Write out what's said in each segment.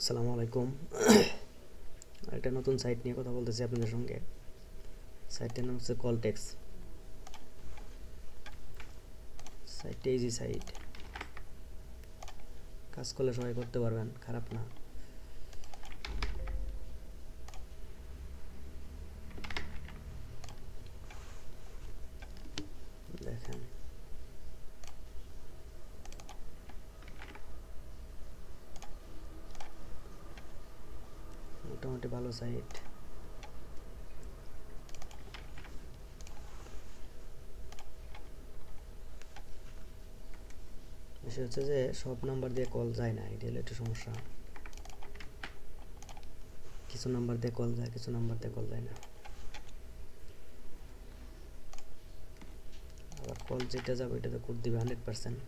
আসসালামু আলাইকুম। একটা নতুন সাইট নিয়ে কথা বলতেছি আপনাদের সঙ্গে। সাইটটার নাম হচ্ছে কলটেক্স সাইটটা ইজি সাইট কাজ করলে সবাই করতে পারবেন, খারাপ না। মোটামুটি ভালো সাইট বিষয় হচ্ছে যে, সব নাম্বার দিয়ে কল যায় না, এটা হলো একটু সমস্যা। কিছু নাম্বার দিয়ে কল যায়, কিছু নাম্বার দিয়ে কল যায় না। আবার কল যেটা যাবে এটাতে কোড দিবে হান্ড্রেড পার্সেন্ট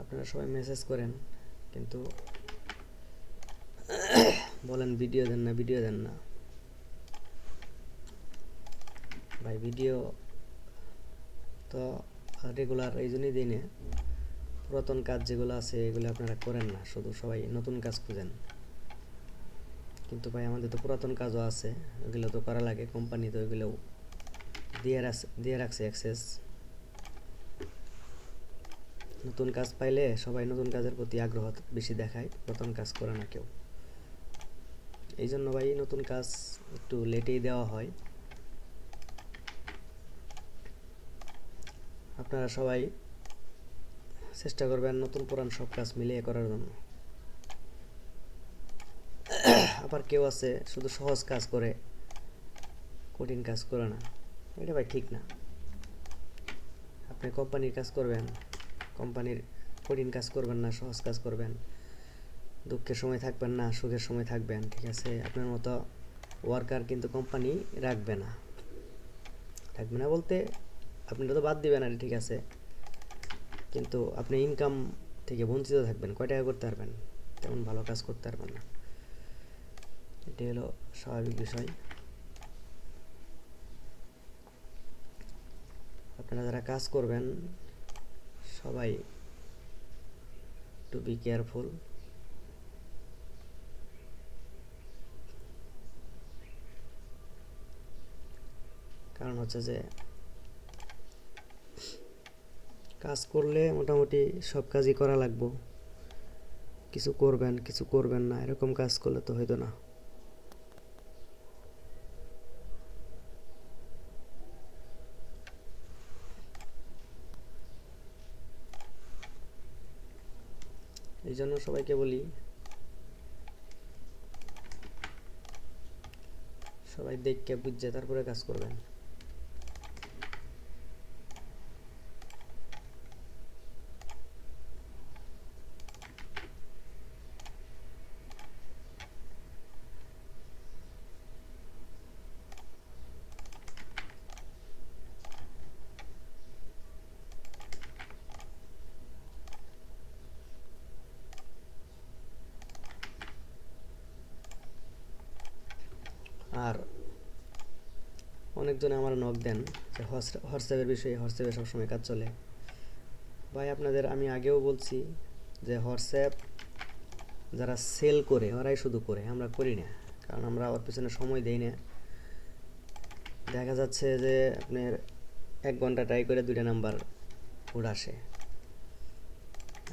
আপনারা সবাই মেসেজ করেন। কিন্তু বলেন ভিডিও দেন না ভিডিও দেন না। ভাই ভিডিও তো রেগুলার এই জন্যই দিই পুরাতন কাজ যেগুলো আছে, এগুলো আপনারা করেন না, শুধু সবাই নতুন কাজ খুঁজেন। কিন্তু ভাই, আমাদের তো পুরাতন কাজও আছে, ওগুলো তো করা লাগে কোম্পানি তো ওইগুলো দিয়ে রাখছে দিয়ে রাখছে অ্যাক্সেস নতুন কাজ পাইলে সবাই নতুন কাজের প্রতি আগ্রহ বেশি দেখায়, নতুন কাজ করে না কেউ। এই জন্য ভাই নতুন কাজ একটু লেটেই দেওয়া হয়। আপনারা সবাই চেষ্টা করবেন নতুন পুরান সব কাজ মিলিয়ে করার জন্য। আবার কেউ আছে, শুধু সহজ কাজ করে, কঠিন কাজ করে না। এটা ভাই ঠিক না। আপনি কোম্পানির কাজ করবেন কোম্পানির কঠিন কাজ করবেন না, সহজ কাজ করবেন। দুঃখের সময় থাকবেন না, সুখের সময় থাকবেন, ঠিক আছে? আপনার মতো ওয়ার্কার কিন্তু কোম্পানি রাখবে না। রাখবে না বলতে আপনি তো বাদ দিবেন আর, ঠিক আছে? কিন্তু আপনি ইনকাম থেকে বঞ্চিত থাকবেন, কয় টাকা করতে পারবেন? তেমন ভালো কাজ করতে পারবেন না। এটি হলো স্বাভাবিক বিষয়। আপনারা যারা কাজ করবেন সবাই টু বি কেয়ারফুল কারণ হচ্ছে যে, কাজ করলে মোটামুটি সব কাজই করা লাগবো। কিছু করবেন কিছু করবেন না, এরকম কাজ করলে তো হইতো না। এই জন্য সবাইকে বলি সবাই দেখকে বুঝছে তারপরে কাজ করবেন। আর অনেকজনে আমার নক দেন যে হোয়াটসঅ্যাপের বিষয়ে হোয়াটসঅ্যাপে সবসময় কাজ চলে। ভাই, আপনাদের আমি আগেও বলছি যে হোয়াটসঅ্যাপ যারা সেল করে, ওরাই শুধু করে, আমরা করি না। কারণ আমরা ওর পিছনে সময় দেই না। দেখা যাচ্ছে যে আপনার এক ঘণ্টা ট্রাই করে দুইটা নাম্বার উড় আসে।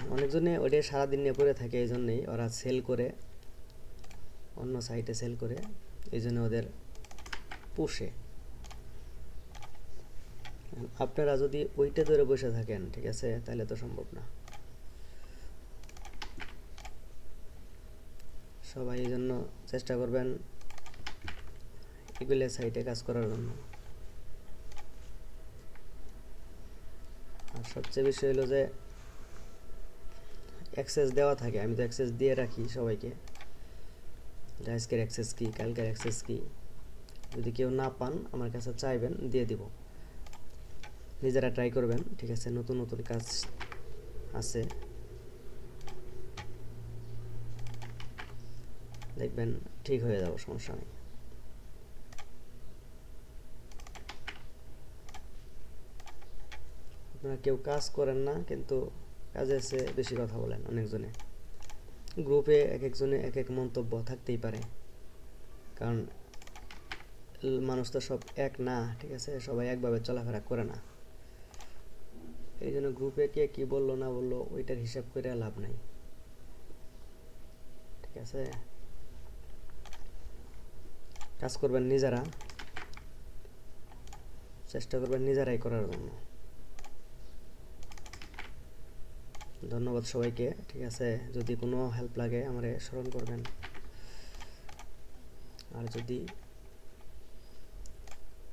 অনেকজনে ওইটা সারাদিন নিয়ে পড়ে থাকে এই জন্যেই ওরা সেল করে, অন্য সাইটে সেল করে। এই জন্য ওদের পুষে। আপনারা যদি ওইটা ধরে বসে থাকেন, ঠিক আছে? তাহলে তো সম্ভব না। সবাই এই জন্য চেষ্টা করবেন এগুলো সাইটে কাজ করার জন্য। আর সবচেয়ে বেশি হলো যে অ্যাক্সেস দেওয়া থাকে। আমি তো অ্যাক্সেস দিয়ে রাখি সবাইকে। যে আজকের অ্যাক্সেস কী কালকের অ্যাক্সেস কী? যদি কেউ না পান, আমার কাছে চাইবেন, দিয়ে দিব। নিজেরা ট্রাই করবেন, ঠিক আছে? নতুন নতুন কাজ আছে। দেখবেন ঠিক হয়ে যাব, সমস্যা নেই। আপনারা কেউ কাজ করেন না, কিন্তু কাজে এসে বেশি কথা বলেন অনেকজনে। গ্রুপে এক একজনে এক এক মন্তব্য থাকতেই পারে। কারণ মানুষ তো সব এক না, ঠিক আছে? সবাই একভাবে চলাফেরা করে না। এই জন্য গ্রুপে কে কি বলল না বলল, ওইটার হিসাব করে লাভ নাই। ঠিক আছে? কাজ করবেন নিজেরা। চেষ্টা করবেন নিজেরাই করার জন্য। ধন্যবাদ সবাইকে, ঠিক আছে? যদি কোনো হেল্প লাগে আমারে স্মরণ করবেন। আর যদি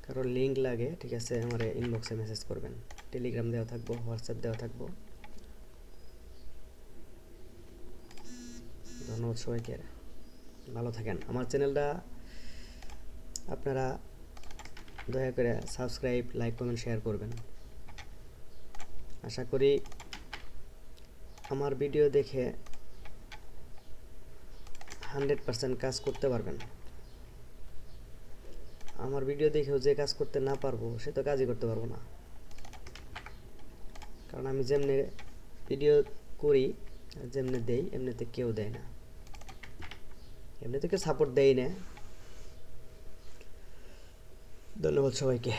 কারও লিঙ্ক লাগে, ঠিক আছে, আমার ইনবক্সে মেসেজ করবেন। টেলিগ্রাম দেওয়া থাকব হোয়াটসঅ্যাপ দেওয়া থাকব। ধন্যবাদ সবাইকে। ভালো থাকেন। আমার চ্যানেলটা আপনারা দয়া করে সাবস্ক্রাইব লাইক কমেন্ট শেয়ার করবেন। আশা করি আমার ভিডিও দেখে হান্ড্রেড পার্সেন্ট কাজ করতে পারবেন। আমার ভিডিও দেখেও যে কাজ করতে না পারব, সে তো কাজই করতে পারব না। কারণ আমি যেমনি ভিডিও করি, যেমনি দেই, এমনিতে কেউ দেয় না। এমনিতে কেউ সাপোর্ট দেয় না। ধন্যবাদ সবাইকে।